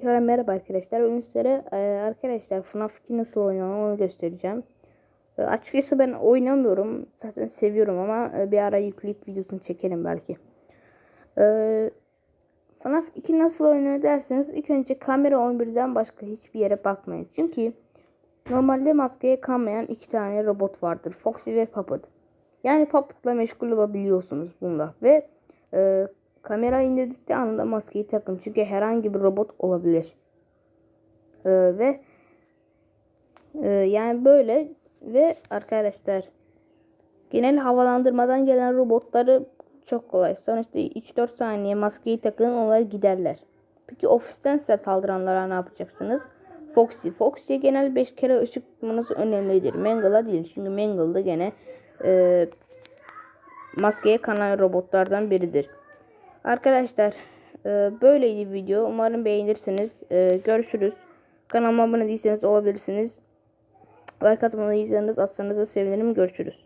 Tekrar merhaba arkadaşlar. Bugün sizlere e, arkadaşlar FNAF 2 nasıl oynanır onu göstereceğim. E, açıkçası ben oynamıyorum. Zaten seviyorum ama e, bir ara yükleyip videosunu çekerim belki. E, FNAF 2 nasıl oynanır derseniz ilk önce kamera 11'den başka hiçbir yere bakmayın. Çünkü normalde maskeye kanmayan iki tane robot vardır. Foxy ve Puppet. Yani Puppet'la meşgul olabiliyorsunuz bununla. Ve e, kamera indirdikten anında maskeyi takın. Çünkü herhangi bir robot olabilir. E, ve e, yani böyle ve arkadaşlar genel havalandırmadan gelen robotları çok kolay. Sonuçta 3-4 saniye maskeyi takın onlar giderler. Peki ofisten size saldıranlara ne yapacaksınız? Foxy. Foxy'ye genel 5 kere ışık tutmanız önemlidir. Mangle'a değil. Çünkü Mangle'da gene e, maskeye kanan robotlardan biridir. Arkadaşlar e, böyleydi video. Umarım beğenirsiniz. E, görüşürüz. Kanalıma abone değilseniz olabilirsiniz. Like atmayı atsanız da sevinirim. Görüşürüz.